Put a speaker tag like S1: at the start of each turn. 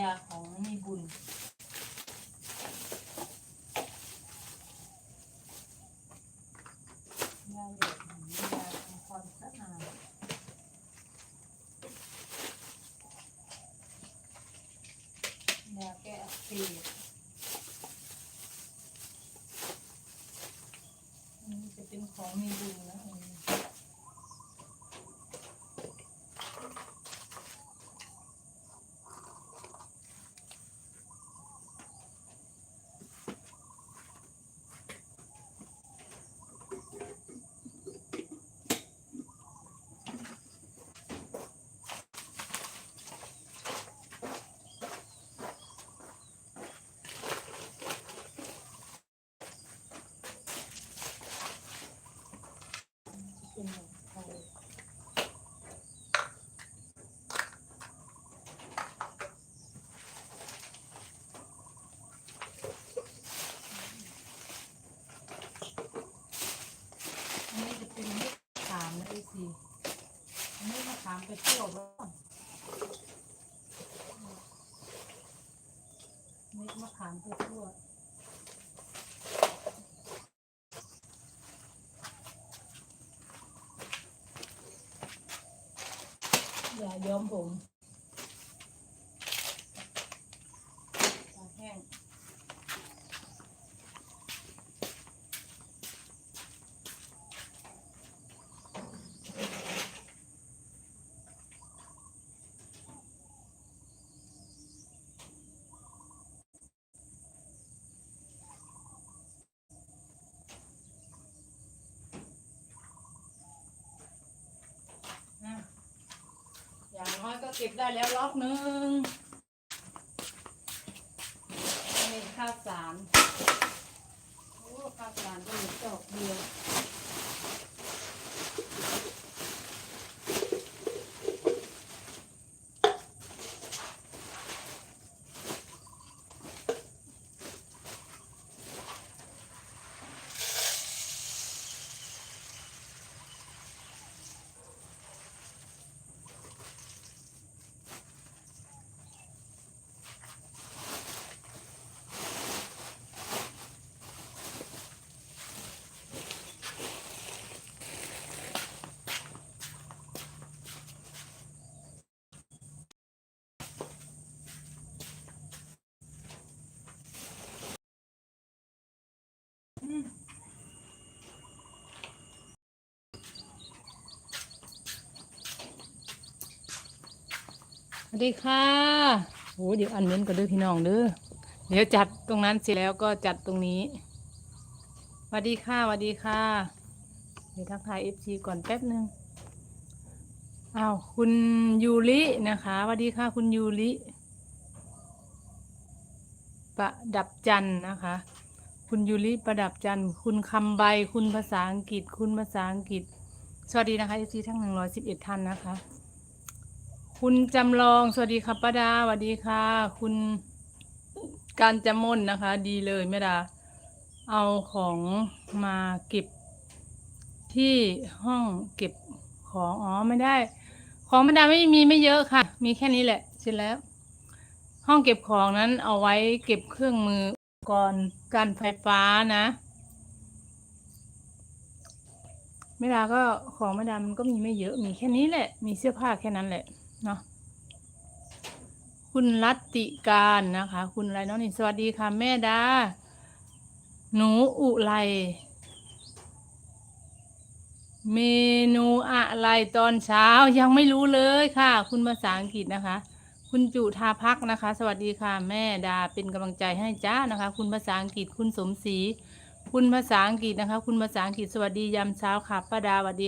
S1: ยาของมีบุญยาเหลืองยาทำความสะอาดยาแก้อักเสบอันนี้จะเป็นของมีบุญนะอันนี้ เป็นหมูไทยอันนี้จะเป็นเม็ดมะขามนะไอซีอันนี้มะขามไปเที่ยวบ้างเม็ดมะขามไปทั่วอย่าย้อมผมตาแห้งอะ อย่างน้อย ก็เก็บได้แล้วล็อกหนึ่งนี่ข้าวสารโอ้ข้าวสารก็มีดอกเดียว สวัสดีค่ะโอ้เดี๋ยวอันเม้นก็เด้อพี่น้องเด้อเดี๋ยวจัดตรงนั้นเสร็จแล้วก็จัดตรงนี้สวัสดีค่ะสวัสดีค่ะ เดี๋ยวทักทายเอฟซีก่อนแป๊บหนึ่งอ้าวคุณยูรินะคะสวัสดีค่ะ คุณยูริประดับจันนะคะ คุณยูริประดับจันคุณคำใบ คุณภาษาอังกฤษ คุณภาษาอังกฤษ สวัสดีนะคะเอฟซีทั้งหนึ่งร้อยสิบเอ็ดท่านนะคะ คุณจำลองสวัสดีค่ะป้าดาสวัสดีค่ะ คุณการจำมนนะคะ ดีเลยแม่ดา เอาของมาเก็บที่ห้องเก็บของอ๋อไม่ได้ ของแม่ดาไม่มีไม่เยอะค่ะ มีแค่นี้แหละเสร็จแล้ว ห้องเก็บของนั้นเอาไว้เก็บเครื่องมืออุปก่อนการไฟฟ้านะแม่ดาก็ของแม่ดามันก็มีไม่เยอะมีแค่นี้แหละ มีเสื้อผ้าแค่นั้นแหละ เนาะคุณรัตติการนะคะ คุณอะไรเนาะนี่สวัสดีค่ะแม่ดา หนูอุไรเมนูอะไรตอนเช้ายังไม่รู้เลยค่ะ คุณภาษาอังกฤษนะคะ คุณจุธาพักนะคะ สวัสดีค่ะ แม่ดาเป็นกำลังใจให้จ้านะคะ คุณภาษาอังกฤษคุณสมศรีคุณภาษาอังกฤษนะคะ คุณภาษาอังกฤษสวัสดียามเช้าค่ะป้าดาสวัสดีค่ะ